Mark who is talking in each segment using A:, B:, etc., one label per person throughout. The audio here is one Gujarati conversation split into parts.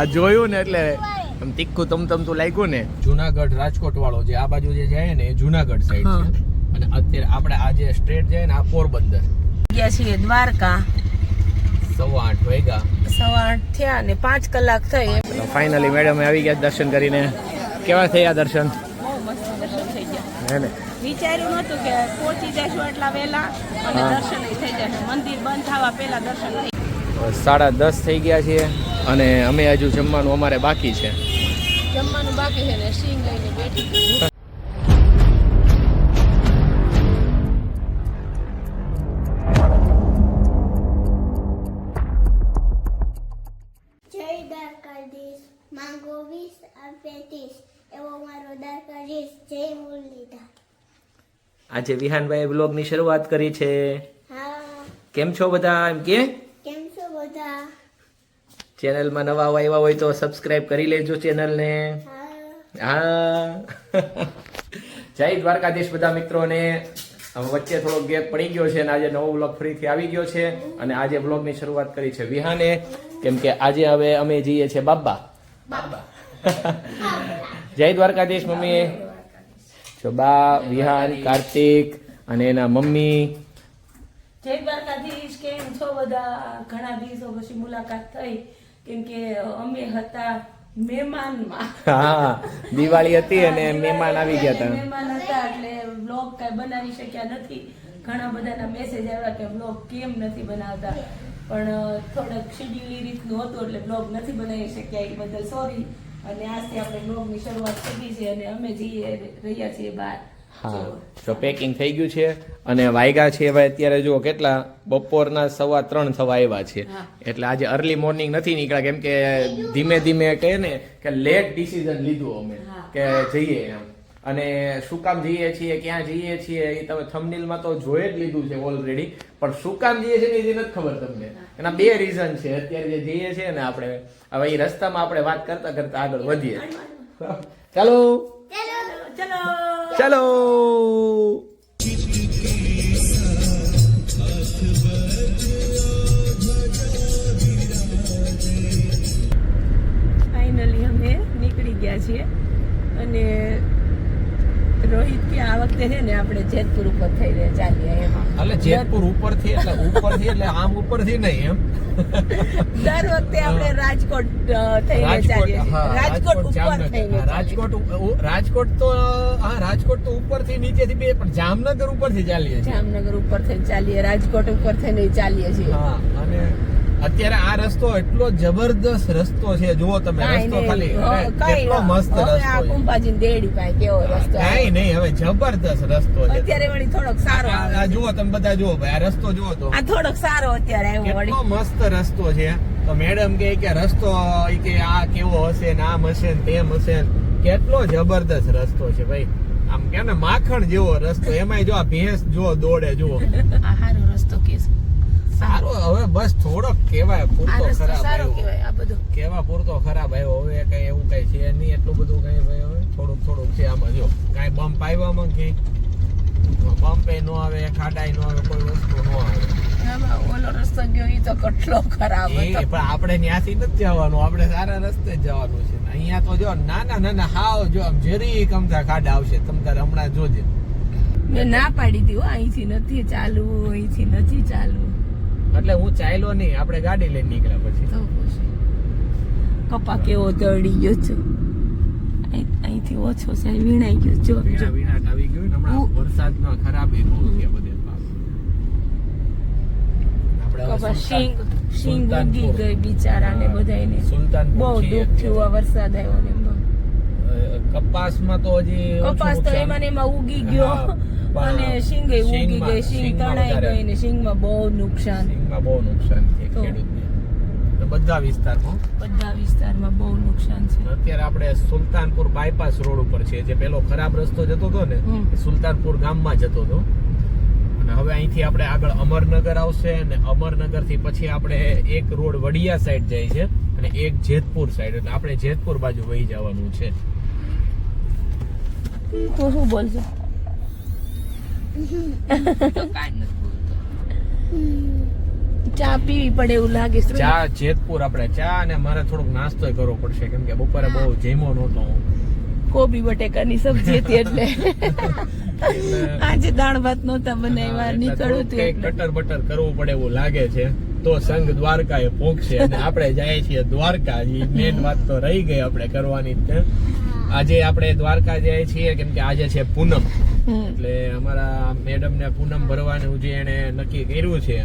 A: આ જોયું ને એટલે આમ તીખું તમ તમ તું લાગ્યું ને.
B: જુનાગઢ રાજકોટ વાળો જે આ બાજુ જે જાય ને એ જુનાગઢ સાઈડ છે. અને અત્યારે આપણે આ જે સ્ટ્રેટ જાય ને આ પોરબંદર.
C: ગયા છીએ દ્વારકા.
B: સવા આઠ વાગ્યા.
C: સવા આઠ થયા ને પાંચ કલાક થઈ.
A: ફાઇનલી મેડમ આવી ગયા દર્શન કરીને. કેવા થયા દર્શન?
C: બહુ મસ્ત દર્શન થઈ ગયા.
A: હે
C: વિચાર્યું નહોતું કે પહોંચી જશું એટલા વહેલા અને દર્શન થઈ જશે. મંદિર બંધ થવા પહેલા દર્શન
A: સાડા દસ થઈ ગયા છીએ. અને અમે હજુ જમવાનું અમારે બાકી છે.
C: જમવાનું બાકી છે ને સિંગ લઈને બેઠી
D: જય દ્વારકાધીશ માંગો વીસ આપે ત્રીસ એવો મારો દ્વારકાધીશ જય મુરલીધર.
A: આજે વિહાનભાઈ બ્લોગની શરૂઆત કરી છે. કેમ છો બધા? એમ કે? ચેનલમાં નવા આવ્યા હોય તો સબસ્ક્રાઇબ કરી લેજો ચેનલને.
D: હા.
A: હા જય દ્વારકાધીશ બધા મિત્રોને. હવે વચ્ચે થોડો ગેપ પડી ગયો છે અને આજે નવો બ્લોગ ફરીથી આવી ગયો છે અને આજે બ્લોગની શરૂઆત કરી છે વિહાને. કેમ કે આજે હવે અમે જઈએ છીએ બાબા. બાબા. જય દ્વારકાધીશ મમ્મી. જો બા વિહાન કાર્તિક અને એના મમ્મી.
C: જય દ્વારકાધીશ કેમ છો બધા? ઘણા દિવસો પછી મુલાકાત થઈ. કેમ કે અમે હતા મહેમાનમાં.
A: હા દિવાળી હતી અને મહેમાન આવી ગયા હતા.
C: મહેમાન હતા એટલે બ્લોગ કઈ બનાવી શક્યા નથી. ઘણા બધાના મેસેજ આવ્યા કે બ્લોગ કેમ નથી બનાવતા. પણ થોડુંક શેડ્યુલ રીતનું હતું એટલે બ્લોગ નથી બનાવી શક્યા એ બદલ સોરી અને આજથી આપણે બ્લોગની શરૂઆત કરી છે અને અમે જઈએ રહ્યા છીએ બહાર.
A: હા. તો પેકિંગ થઈ ગયું છે અને વાયગા છે હવે અત્યારે જુઓ કેટલા બપોરના સવા ત્રણ થવા આવ્યા છે. એટલે આજે અર્લી મોર્નિંગ નથી નીકળ્યા કેમ કે ધીમે ધીમે કહે ને કે લેટ ડિસિઝન લીધું અમે કે જઈએ એમ. અને શું કામ જઈએ છીએ ક્યાં જઈએ છીએ એ તમે થમનીલમાં તો જોઈ જ લીધું છે ઓલરેડી પણ શું કામ જઈએ છીએ ને એ નથી ખબર તમને. એના બે રીઝન છે. અત્યારે જે જઈએ છીએ ને આપણે હવે એ રસ્તામાં આપણે વાત કરતા કરતા આગળ વધીએ. ચાલો.
C: ચલો.
A: ચાલો.
C: ફાઇનલી અમે નીકળી ગયા છીએ. અને રોહિત કે આ વખતે છે ને આપણે જેતપુર ઉપર થઈને ચાલીએ. એમ
B: એટલે જેતપુર ઉપરથી એટલે ઉપરથી એટલે આમ ઉપરથી નહીં એમ.
C: દર વખતે આપણે રાજકોટ થઈને ચાલીએ રાજકોટ ઉપર થઈને
B: રાજકોટ રાજકોટ તો હા રાજકોટ તો ઉપરથી નીચેથી બે પણ જામનગર ઉપરથી ચાલીએ
C: જામનગર ઉપર થઈને ચાલીએ રાજકોટ ઉપર થઈને ચાલીએ છીએ.
B: હા અને રસ્તો એટલો જબરદસ્ત રસ્તો છે જુઓ તમે રસ્તો ખાલી કેટલો મસ્ત રસ્તો
C: કુંભાજીની દેડી પાસે કેવો રસ્તો
B: કાંઈ નહીં હવે જબરદસ્ત રસ્તો છે.
C: અત્યારે વળી થોડોક સારો
B: આ જુઓ તમે બધા જુઓ ભાઈ આ રસ્તો જુઓ તો.
C: આ થોડોક સારો અત્યારે આવ્યો
B: કેટલો મસ્ત રસ્તો છે. તો મેડમ કે કે રસ્તો કે આ કેવો હશે ને આમ હશે ને તેમ હશે ને. કેટલો જબરદસ્ત રસ્તો છે ભાઈ. આમ કે ને માખણ જેવો રસ્તો. એમાંય જો આ ભેંસ જો દોડે જુઓ.
C: આ સારો રસ્તો કે.
B: સારો હવે બસ થોડોક કેવાય પૂરતો ખરાબ
C: સારો કેવાય આ બધું.
B: કેવા પૂરતો ખરાબ આવ્યો હવે કઈ એવું કઈ છે નહીં એટલું બધું કઈ ભાઈ હવે થોડુંક થોડુંક છે આમાં જો. કઈ બમ્પ આવ્યામાં કે? બમ્પે નો આવે ખાડાય નો આવે કોઈ વસ્તુ નો આવે.
C: ઓલો રસ્તો ગયો એ તો કેટલો ખરાબ હતો.
B: પણ આપણે ત્યાંથી નથી જવાનું આપણે સારા રસ્તે જ જવાનું છે. અહીંયા તો જો નાના નાના હાવ જો આમ જરી કમતા ખાડા આવશે તમ તારે હમણાં જોજે.
C: મેં ના પાડી હો અહીંથી નથી ચાલવું અહીંથી નથી ચાલુ
B: એટલે હું ચાલ્યો નહીં આપણે ગાડી લઈને નીકળ્યા પછી.
C: તો પછી. કપા કેવો દળી ગયો છો? અહીંથી ઓછો સાહેબ વીણાઈ ગયો જો
B: વીણા વીણા આવી ગયું ને હમણાં વરસાદમાં ખરાબ બહુ છે બધે. આપણે
C: શીંગ. ગઈ બિચારાને બહુ દુઃખ થયું વરસાદ આવ્યો ને
B: કપાસમાં તો હજી
C: કપાસ તો એમાં ને એમાં ઉગી ગયો. અને શીંગે ઉગી ગઈ શીંગ તણાઈ ગઈ ને શીંગમાં બહુ નુકસાન.
B: સિંગમાં બહુ નુકસાન છે. ખેડૂતને. બધા વિસ્તારમાં?
C: બધા વિસ્તારમાં બહુ નુકસાન છે.
B: અત્યારે આપણે સુલતાનપુર બાયપાસ રોડ ઉપર છે જે પેલો ખરાબ રસ્તો જતો હતો ને સુલતાનપુર ગામમાં જતો હતો. અને હવે અહીંથી આપણે આગળ અમરનગર આવશે અને અમરનગરથી પછી આપણે એક રોડ વડિયા સાઈડ જાય છે અને એક જેતપુર સાઈડ. એટલે આપણે જેતપુર બાજુ વહી જવાનું છે.
C: તો શું
B: બોલતો
C: ચા પીવી પડે એવું લાગે
B: ચા જેતપુર આપણે ચા અને મારે થોડોક નાસ્તો કરવો પડશે કેમ કે બપોરે બહુ જમ્યો નહોતો હું.
C: કોબી બટેકાની સબ્જી હતી એટલે. આજે દાળ ભાત નહોતા બનાવ્યા
B: થોડુંક
C: હતું
B: કટર બટર કરવું પડે એવું લાગે છે તો સંઘ દ્વારકા એ પહોંચશે અને આપણે જાય છીએ દ્વારકા મેન વાત તો રહી ગઈ આપણે કરવાની જ છે. આજે આપણે દ્વારકા જઈએ છીએ કેમ કે આજે છે પૂનમ. એટલે અમારા મેડમ ને પૂનમ ભરવાનું જે એને નક્કી કર્યું છે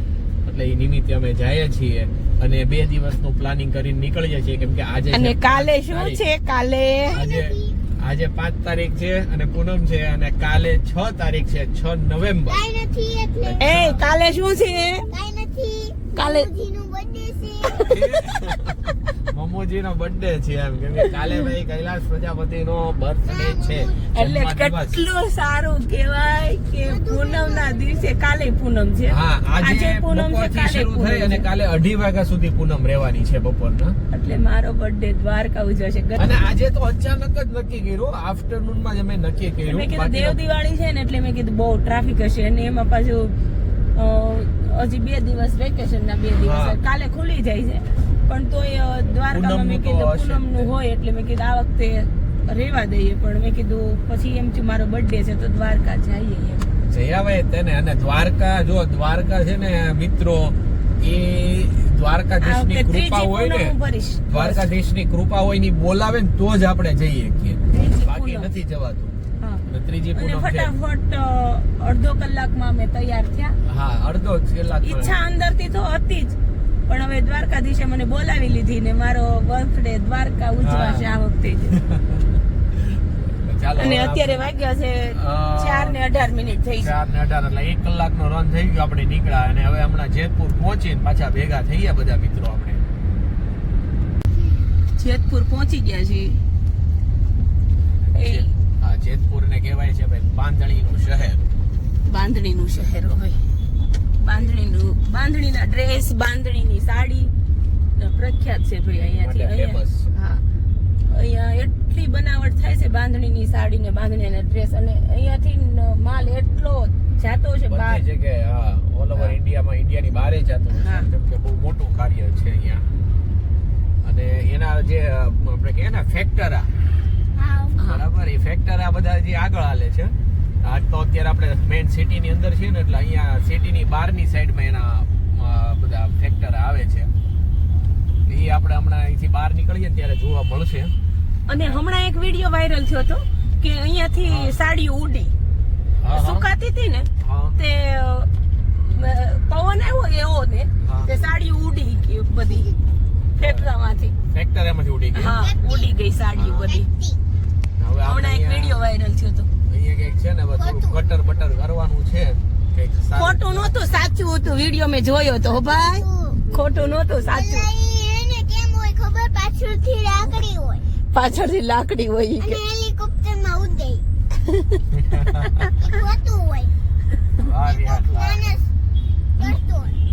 B: એટલે એ નિમિત્તે અમે જઈએ છીએ અને બે દિવસનું પ્લાનિંગ કરીને નીકળીએ છીએ કેમ કે આજે
C: અને કાલે શું છે? કાલે?
B: આજે આજે પાંચ તારીખ છે અને પૂનમ છે અને કાલે છ તારીખ છે છ નવેમ્બર.
D: કાંઈ નથી એટલે.
C: એ કાલે શું છે? કાલે
D: જીનું બર્થડે છે
B: મમોજી નો બર્થડે છે એમ કે કાલે ભાઈ કૈલાસ પ્રજાપતિ નો બર્થડે છે.
C: એટલે. કેટલું સારું કહેવાય કે પૂનમ ના દિવસે કાલે પૂનમ છે.
B: હા આજે
C: પૂનમ છે કાલે
B: શરૂ થઈ અને કાલે અઢી વાગ્યા સુધી પૂનમ રહેવાની છે બપોરના.
C: એટલે મારો બર્થડે દ્વારકા ઉજવશે
B: અને આજે તો અચાનક જ નક્કી કર્યું આફ્ટરનૂનમાં જ અમે નક્કી કર્યું.
C: મેં કીધું દેવ દિવાળી છે ને એટલે મેં કીધું બહુ ટ્રાફિક હશે અને એમાં પાછું હજી બે દિવસ વેકેશન ના બે દિવસ કાલે ખુલી જાય છે. પણ તોય અ, દ્વારકામાં મેં કીધું
B: પૂનમનું
C: હોય એટલે મેં કીધું આ વખતે રેવા દઈએ. પણ મેં કીધું પછી એમ છે મારો બર્થડે છે તો દ્વારકા જઈએ એમ.
B: જયાભાઈ તેને. અને દ્વારકા જો દ્વારકા છે ને મિત્રો એ દ્વારકાધીશની કૃપા હોય ને. દ્વારકાધીશની કૃપા હોયની બોલાવે ને તો જ આપણે જઈએ કે. બાકી નથી જવાતું. ત્રીજી પૂનમ છે.
C: ફટાફટ અડધો કલાકમાં અમે તૈયાર થયા.
B: હા અડધો જ કલાક
C: ઈચ્છા અંદરથી તો હતી જ. પણ હવે દ્વારકાધીશે મને બોલાવી લીધી ને મારો બર્થડે દ્વારકા ઉજવાશે આ વખતે જ. અને અત્યારે વાગ્યા છે ચાર ને અઢાર મિનિટ થઈ
B: ચાર ને અઢાર એટલે એક કલાકનો રન થઈ ગયો આપણે નીકળ્યા અને હવે હમણાં જેતપુર પહોંચીને પાછા ભેગા થઈ ગયા બધા મિત્રો આપણે.
C: જેતપુર પહોંચી ગયા છીએ. એ
B: હા જેતપુર ને કહેવાય છે ભાઈ બાંધણીનું શહેર.
C: બાંધણીનું શહેર હોય બાંધણીનું બાંધણીના ડ્રેસ બાંધણીની સાડી પ્રખ્યાત છે ભાઈ અહીંયાથી અહીંયા. હા. અહીંયા એટલી બનાવટ થાય છે બાંધણીની સાડી ને બાંધણીના ડ્રેસ અને અહીંયાથી માલ એટલો જાતો છે બહાર.
B: છે જગ્યાએ હા ઓલ ઓવર ઇન્ડિયામાં ઇન્ડિયાની બહારે જાતો છે કેમ કે બહુ મોટું કાર્ય છે અહીંયા. અને એના જે આપણે કહે ને ફેક્ટરા. બરાબર એ ફેક્ટરા બધા જે આગળ હાલે છે. આજ તો અત્યારે આપણે મેઇન સિટીની અંદર છીએ ને એટલે અહીંયા સિટીની બહારની સાઈડમાં એના બધા ફેક્ટર આવે છે. એ આપણે હમણાં અહીંથી બહાર નીકળીએ ને ત્યારે જોવા મળશે.
C: અને હમણાં એક વીડિયો વાયરલ થયો હતો કે અહીંયાથી સાડીઓ ઉડી. સુકાતી હતી ને તે પવન આવ્યો એવો ને. તે સાડી ઉડી બધી ફેક્ટરમાંથી
B: ફેક્ટર એમાંથી ઉડી ગઈ.
C: હા ઉડી ગઈ સાડીઓ બધી. હમણાં એક વીડિયો વાયરલ થયો હતો.
B: અહીંયા કંઈક છે ને હવે કટર બટર કરવાનું છે. કંઈક
C: ખોટું નહોતું સાચું હતું વીડિયો મેં જોયો તો ભાઈ. ખોટું નહોતું સાચું.
D: એને કેમ હોય ખબર? પાછળથી લાકડી હોય.
C: પાછળથી લાકડી હોય
D: અને
C: કે.
D: હેલિકોપ્ટરમાં ઉડે ખોટું હોય.
B: વાહ યાર,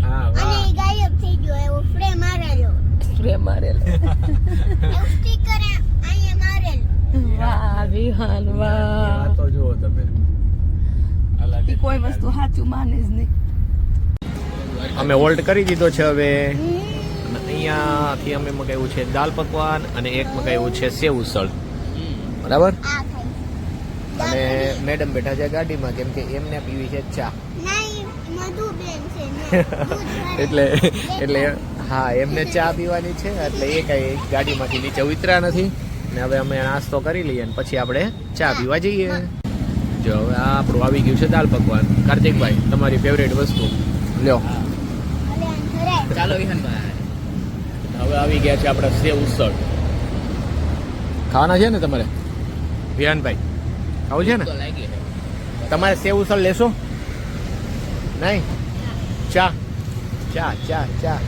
B: હા
D: અને ગાયબ થઈ ગયો એવો ફ્રેમ મારેલો.
C: ફ્રેમ મારેલો.
D: સ્ટીકર
C: વાહ વિહાન વાહ.
B: તો જુઓ તમે
C: કોઈ વસ્તુ સાચું માને જ નહીં.
B: અમે હોલ્ટ કરી દીધો છે હવે. અને અહીંયાથી અમે મગાવ્યું છે દાલ પકવાન અને એક મગાવ્યું છે સેવ ઉસળ બરાબર? અને મેડમ બેઠા છે ગાડીમાં કેમ કે એમને પીવી છે ચા. એટલે એટલે હા એમને ચા પીવાની છે એટલે એ કઈ ગાડીમાંથી નીચે ઉતર્યા નથી. ને હવે અમે નાસ્તો કરી લઈએ અને પછી આપણે ચા પીવા જઈએ. જો હવે આ આપણું આવી ગયું છે દાલ પકવાન. કાર્તિકભાઈ તમારી ફેવરેટ વસ્તુ. લ્યો.
A: ચાલો વિહાનભાઈ
B: હવે આવી ગયા છે આપણા સેવ ઉસળ ખાવાના છે ને તમારે? વિહાનભાઈ ખાવું છે ને? તમારે સેવ ઉસળ લેશો? નહીં? ચા. ચા ચા ચા.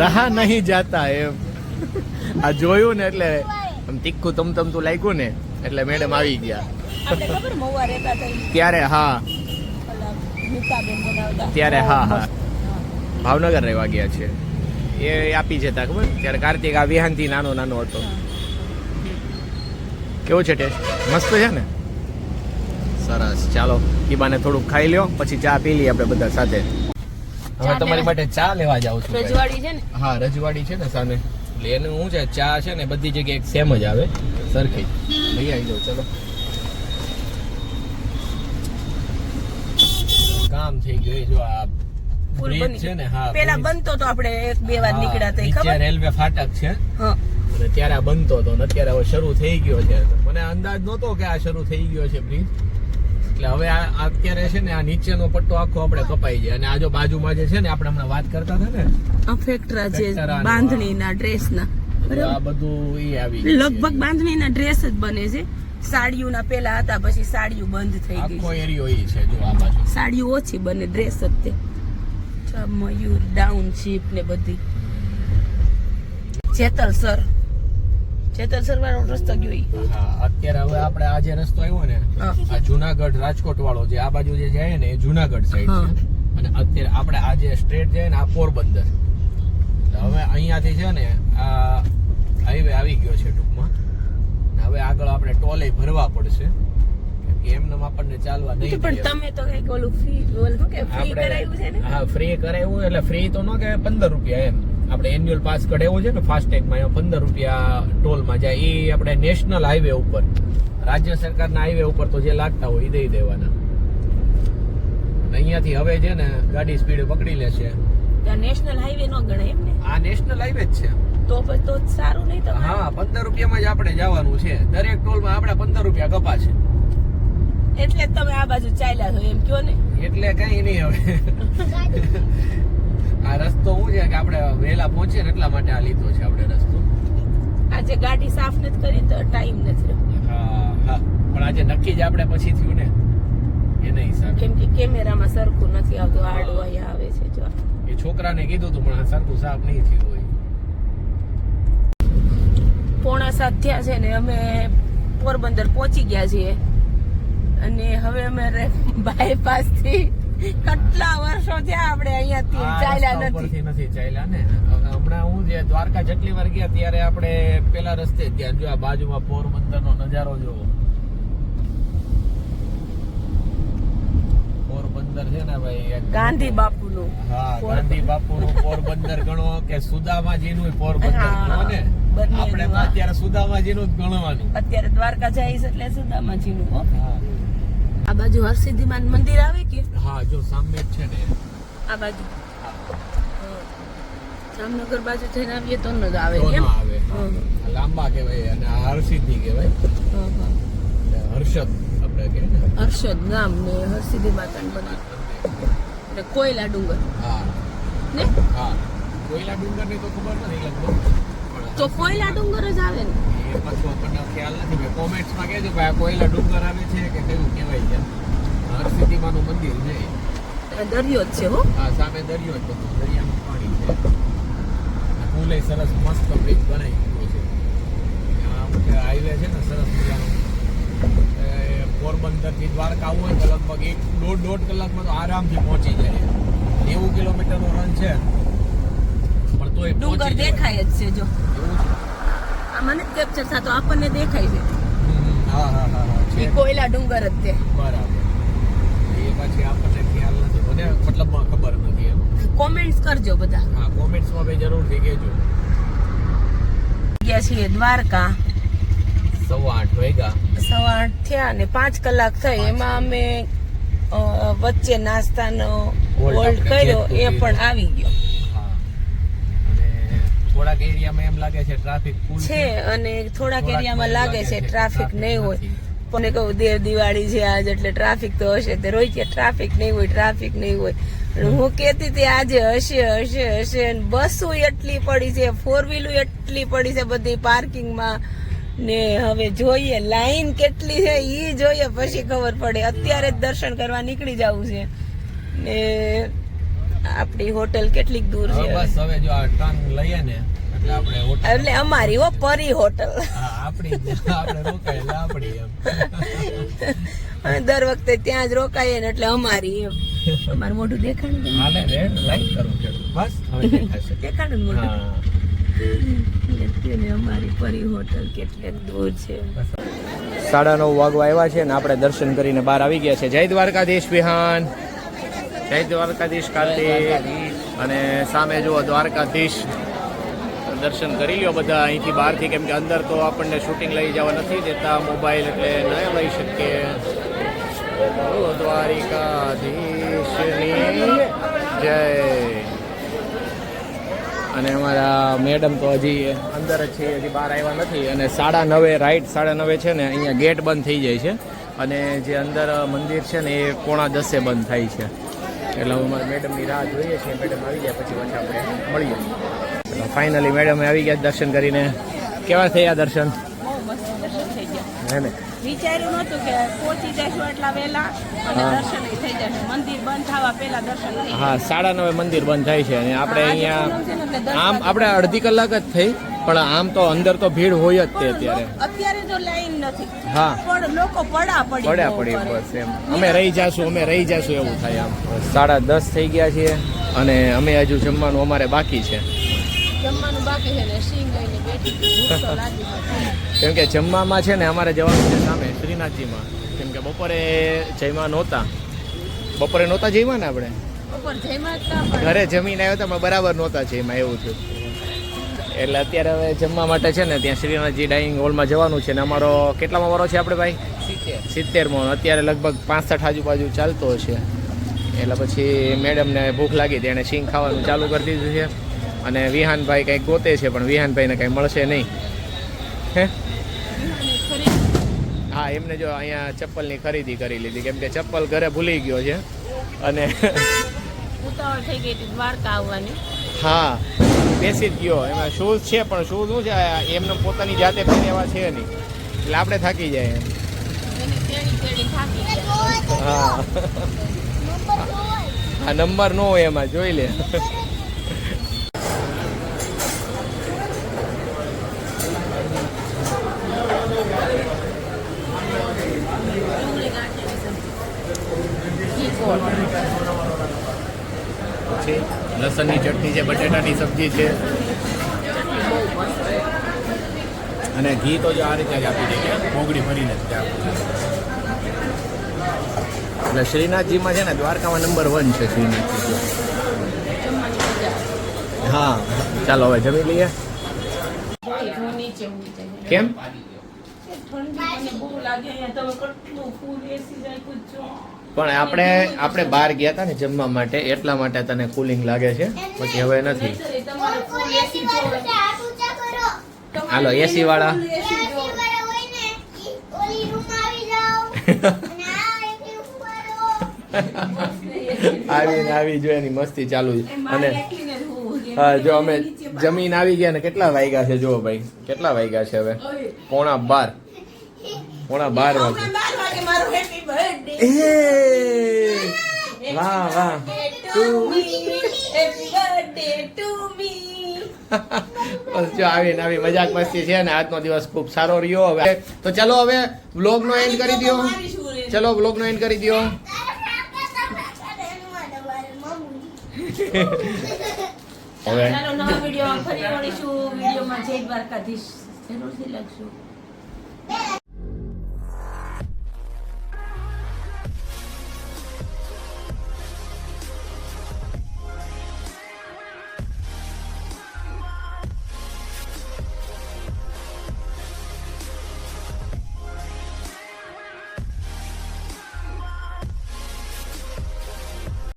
B: રહા નહીં જાતા એમ. આ જોયું ને એટલે આમ તીખું તમ તમ તું લાગ્યું ને એટલે મેડમ આવી ગયા. ત્યારે હા. ત્યારે હા, હા. ભાવનગર રહેવા ગયા છે. એ આપી જતા ખબર? ત્યારે કાર્તિક આ વિહાનથી નાનો નાનો હતો. કેવો છે ટેસ્ટ મસ્ત છે ને? સરસ. ચાલો ઈબાને થોડુંક ખાઈ લ્યો પછી ચા પી લઈએ આપણે બધા સાથે. હવે તમારી માટે ચા લેવા જાઉં છું
C: રજવાડી છે ને?
B: હા રજવાડી છે ને સામે. એટલે એનું શું છે ચા છે ને બધી જગ્યાએ સેમ જ આવે. સરખી. લઈ આવી જાઉં ચલો. કામ થઈ ગયું એ જો આ બ્રિજ છે ને હા
C: પેલા બનતો તો આપણે એક બે વાર નીકળ્યા
B: તો
C: ખબર?
B: રેલવે ફાટક છે.
C: હા.
B: અને ત્યારે આ બનતો હતો ને અત્યારે હવે શરૂ થઈ ગયો છે. મને અંદાજ નહોતો કે આ શરૂ થઈ ગયો છે બ્રિજ એટલે હવે આ અત્યારે છે ને આ નીચેનો પટ્ટો આખો આપણે કપાઈ જાય. અને આ જો બાજુમાં જે છે ને આપણે હમણાં વાત કરતા હતા ને
C: ફેક્ટરા જે બાંધણીના ડ્રેસના
B: આ બધું એ આવી
C: લગભગ બાંધણીના ડ્રેસ જ બને છે. સાડીઓના પેલા હતા પછી સાડીઓ બંધ થઈ ગઈ
B: આખો. એરિયો એ છે જો આ બાજુ.
C: સાડીઓ ઓછી બને ડ્રેસ જ તે. મયુર ડાઉન મયુર ને બધી. જેતલ સર. જેતલ સર વાળો રસ્તો ગયો
B: હા અત્યારે હવે આપણે આ જે રસ્તો આવ્યો ને આ જુનાગઢ રાજકોટ વાળો જે આ બાજુ જે જાય ને એ જુનાગઢ સાઈડ છે. અને અત્યારે આપણે આ જે સ્ટ્રેટ જાય ને આ પોરબંદર. હવે અહીંયાથી છે ને આ હાઈવે આવી ગયો છે ટૂંકમાં. હવે આગળ આપણે ટોલે ભરવા પડશે. કેમ આપણને ચાલવા નહીં
C: પણ તમે તો કંઈક ઓલું ફ્રી ઓલું કે ફ્રી
B: આપણે-
C: છે ને?
B: હા ફ્રી કરાવ્યું એટલે ફ્રી તો ન કે પંદર રૂપિયા એમ. આપણે એન્યુઅલ પાસ કઢાવ્યું છે ને ફાસ્ટેગમાં એમાં પંદર રૂપિયા ટોલમાં જાય. એ આપણે નેશનલ હાઈવે ઉપર રાજ્ય સરકારના હાઈવે ઉપર તો જે લાગતા હોય એ દઈ દેવાના. અહીંયાથી હવે છે ને ગાડી સ્પીડ પકડી લેશે.
C: ત્યાં નેશનલ હાઈવે નો ગણાય એમ ને?
B: આ નેશનલ હાઈવે જ છે.
C: તો પછી તો સારું નહીં તો
B: હા પંદર રૂપિયામાં જ આપણે જવાનું છે. દરેક ટોલમાં આપણે પંદર રૂપિયા કપાશે.
C: એટલે જ તમે આ બાજુ ચાલ્યા છો એમ કયો ને?
B: એટલે કઈ નહીં હવે. આ રસ્તો હું છે કે આપણે વહેલા પહોંચીએ ને એટલા માટે આ લીધો છે આપણે રસ્તો.
C: આજે ગાડી સાફ નથી કરી તો ટાઈમ નથી
B: હા હા. પણ આજે નક્કી જ આપણે પછી થયું ને. એના હિસાબે.
C: કેમ કે કેમેરામાં સરખું નથી આવતું આડું અહીંયા આવે છે જો.
B: એ છોકરાને કીધું તું પણ સરખું સાફ નહીં થયું હોય.
C: પોણા સાત થયા છે ને અમે પોરબંદર પહોંચી ગયા છીએ. અને હવે અમે બાયપાસથી કેટલા વર્ષો થયા આપણે અહીંયાથી ચાલ્યા નથી.
B: નથી ચાલ્યા ને. હમણાં હું જે દ્વારકા જેટલી વાર ગયા ત્યારે આપણે પેલા રસ્તે ત્યાં જો આ બાજુમાં પોરબંદર નો નજારો જોવો. પોરબંદર છે ને ભાઈ ગાંધી
C: ગાંધી બાપુનું
B: હા ગાંધી બાપુ નું પોરબંદર ગણો કે સુદામાજીનું પોરબંદર
C: હા,
B: ગણો ને. આપણે અત્યારે સુદામાજી નું જ ગણવાનું.
C: અત્યારે દ્વારકા જઈશ એટલે સુદામાજી નું
B: હા.
C: બાજુ હરસિદ્ધિમાન મંદિર આવે કે?
B: હા જો સામે છે ને
C: આ બાજુ. જામનગર બાજુ થઈને આવીએ તો ન જ આવે એમ?
B: આવે. લાંબા કહેવાય અને હરસિદ્ધિ કહેવાય.
C: હં, હં.
B: હર્ષદ આપણે કહે ને.
C: હર્ષદ નામ ને હરસિદ્ધિ માતાનું મંદિર એટલે કોયલા ડુંગર.
B: હા.
C: ને?
B: હા. કોયલા ડુંગરની તો ખબર નથી લગભગ.
C: તો કોયલા ડુંગર જ આવે ને.
B: એ પાછું આપણને ખ્યાલ નથી. ભાઈ કોમેન્ટ્સમાં કહેજો ભાઈ આ કોયલા ડુંગર આવે છે કે કયું કહેવાય છે હરસિદ્ધિમાનું મંદિર છે
C: દરિયો જ છે હો.
B: હા સામે દરિયો જ બધું. દરિયાનું પાણી છે. પુલે સરસ મસ્ત બ્રિજ બનાવી દીધો છે. આ મુખ્ય હાઈવે છે ને સરસ મજાનો. પોરબંદરથી દ્વારકા આવું હોય તો લગભગ એક દોઢ દોઢ કલાકમાં તો આરામથી પહોંચી જાય. નેવું કિલોમીટર નો રન છે. પણ તોય
C: ડુંગર દેખાય જ છે જો. મને જ કેપ્ચર થતો આપણને દેખાય છે.
B: હા હા હા હા
C: એ કોયલા ડુંગર જ તે
B: બરાબર. એ પછી આપણને ખ્યાલ નથી. મને મતલબમાં ખબર નથી એમ.
C: કોમેન્ટ્સ કરજો બધા.
B: હા કોમેન્ટ્સમાં જરૂર જરૂરથી કહેજો.
C: ગયા છીએ દ્વારકા.
B: સવા આઠ વાગ્યા.
C: સવા આઠ થયા અને પાંચ કલાક થઈ. એમાં અમે વચ્ચે નાસ્તાનો હોલ્ડ કર્યો એ પણ આવી ગયો.
B: થોડાક એરિયામાં એમ લાગે છે ટ્રાફિક ફૂલ
C: છે અને થોડાક એરિયામાં લાગે છે ટ્રાફિક નહીં હોય. પણ કહું દેવ દિવાળી છે આજ એટલે ટ્રાફિક તો હશે તે રોઈ કે ટ્રાફિક નહીં હોય ટ્રાફિક નહીં હોય. હું કહેતી હતી આજે હશે હશે હશે બસો એટલી પડી છે ફોર વ્હીલું એટલી પડી છે બધી પાર્કિંગમાં. ને હવે જોઈએ લાઈન કેટલી છે એ જોઈએ પછી ખબર પડે. અત્યારે જ દર્શન કરવા નીકળી જવું છે. ને આપણી હોટલ કેટલીક દૂર છે.
B: બસ હવે જો આ ટર્ન લઈએ ને એટલે આપણે હોટેલ
C: એટલે અમારી હો પરી હોટલ.
B: આપણી આપણે રોકાયેલા આપણી એમ.
C: અને દર વખતે ત્યાં જ રોકાઈએ ને એટલે અમારી એમ. અમાર મોઢું દેખાડું તમને?
B: હાલે રે લાઈક કરું કે બસ હવે દેખાશે.
C: દેખાડું મોઢું. એટલે અમારી પરી હોટલ કેટલીક દૂર છે.
A: સાડા નવ વાગવા આવ્યા છે ને આપણે દર્શન કરીને બહાર આવી ગયા છે. જય દ્વારકાધીશ વિહાન.
B: જય દ્વારકાધીશ કાર્તિક અને સામે જુઓ દ્વારકાધીશ. દર્શન કરી લ્યો બધા. અહીંથી બહારથી કેમ કે અંદર તો આપણને શૂટિંગ લઈ જવા નથી દેતા. મોબાઈલ એટલે ન લઈ શકીએ. દ્વારિકાધીશની જય. અને અમારા મેડમ તો હજી અંદર જ છે. હજી બહાર આવ્યા નથી. અને સાડા નવે રાઈટ સાડા નવે છે ને, અહીંયા ગેટ બંધ થઈ જાય છે. અને જે અંદર મંદિર છે ને, એ પોણા દસે બંધ થાય છે. એટલે હું અમારા મેડમની રાહ જોઈએ છીએ મેડમ આવી ગયા પછી પછી આપણે મળીએ. ફાઇનલી મેડમ આવી ગયા દર્શન કરીને. કેવા થયા દર્શન? હે ને?
C: વિચાર્યું નહોતું કે પહોંચી જશું એટલા વહેલા અને. દર્શન થઈ જશે. મંદિર બંધ થવા પહેલા દર્શન
B: હા સાડા નવે મંદિર બંધ થાય છે અને આપણે અહીંયા આમ આપણે અડધી કલાક જ થઈ પણ આમ તો અંદર તો ભીડ હોય જ તે અત્યારે.
C: અત્યારે તો લાઈન નથી.
B: હા.
C: પણ લોકો પડા પડી
B: પડ્યા પડી બસ એમ. અમે રહી જાશું અમે રહી જાશું એવું થાય આમ. સાડા દસ થઈ ગયા છીએ અને અમે હજુ જમવાનું અમારે બાકી છે.
C: જમવાનું બાકી છે ને સિંગ લઈને બેઠી.
B: કેમ કે જમવામાં છે ને અમારે જવાનું છે સામે શ્રીનાથજીમાં. કેમ કે બપોરે જમ્યા નહોતા. બપોરે નહોતા જમ્યા ને આપણે. ઘરે જમીને આવ્યા હતા બરાબર નહોતા જમ્યા એવું થયું. એટલે અત્યારે હવે જમવા માટે છે ને ત્યાં શ્રીનાથજી ડાઇનિંગ હોલમાં જવાનું છે ને અમારો કેટલામાં વારો છે આપણે ભાઈ? સિત્તેરમાં અત્યારે લગભગ પાંસઠ આજુબાજુ ચાલતો હશે. એટલે પછી મેડમને ભૂખ લાગી હતી એણે સિંગ ખાવાનું ચાલુ કરી દીધું છે. અને વિહાનભાઈ કંઈક ગોતે છે પણ વિહાનભાઈને કંઈ મળશે નહીં. હે? હા એમને જો અહીંયા ચપ્પલની ખરીદી કરી લીધી કેમ કે ચપ્પલ ઘરે ભૂલી ગયો છે. અને
C: ઉતાવળ થઈ ગઈ હતી દ્વારકા આવવાની.
B: હા બેસી જ ગયો. એમાં શૂઝ છે પણ શૂઝ શું છે એમને પોતાની જાતે પહેરેવા છે નહીં. એટલે આપણે થાકી જાય એમ. હા. આ નંબર નો હોય એમાં જોઈ લે
C: ડુંગળી ગાંઠિયાની સબ્જી ઘી ગોળ.
B: પછી લસણની ચટણી છે, બટેટાની સબ્જી છે. અને ઘી તો જો આ રીતે જ આપી દે કે મોગડી ભરીને જ એટલે શ્રીનાથજીમાં છે ને, દ્વારકામાં નંબર વન છે શ્રીનાથજી. હા, ચાલો હવે જમી લઈએ. કેમ?
C: ઠંડી બહુ લાગે તમે કેટલું, ફૂલ એસી જાય જ. છો
B: પણ આપણે આપણે બહાર ગયા હતા ને જમવા માટે એટલા માટે તને કુલિંગ લાગે છે. પછી હવે નથી.
C: એસી
B: હાલો, AC વાળા. આવીને આવી જો એની મસ્તી ચાલુ છે. અને
C: જ.
B: હા જો અમે જમીન આવી ગયા ને કેટલા વાગ્યા છે? જુઓ ભાઈ કેટલા વાગ્યા છે હવે. પોણા બાર. પોણા બાર વાગે. એ વાહ વાહ બસ જો આવીને આવી મજાક મસ્તી છે ને આજનો દિવસ ખૂબ સારો રહ્યો હવે. તો ચલો હવે વ્લોગ નો એન્ડ કરી દો? ચલો વ્લોગ નો એન્ડ કરી દો હવે.
C: વિડીયોમાં ફરી મળીશું. વિડીયોમાં જય દ્વારકાધીશ. જરૂરથી લખશું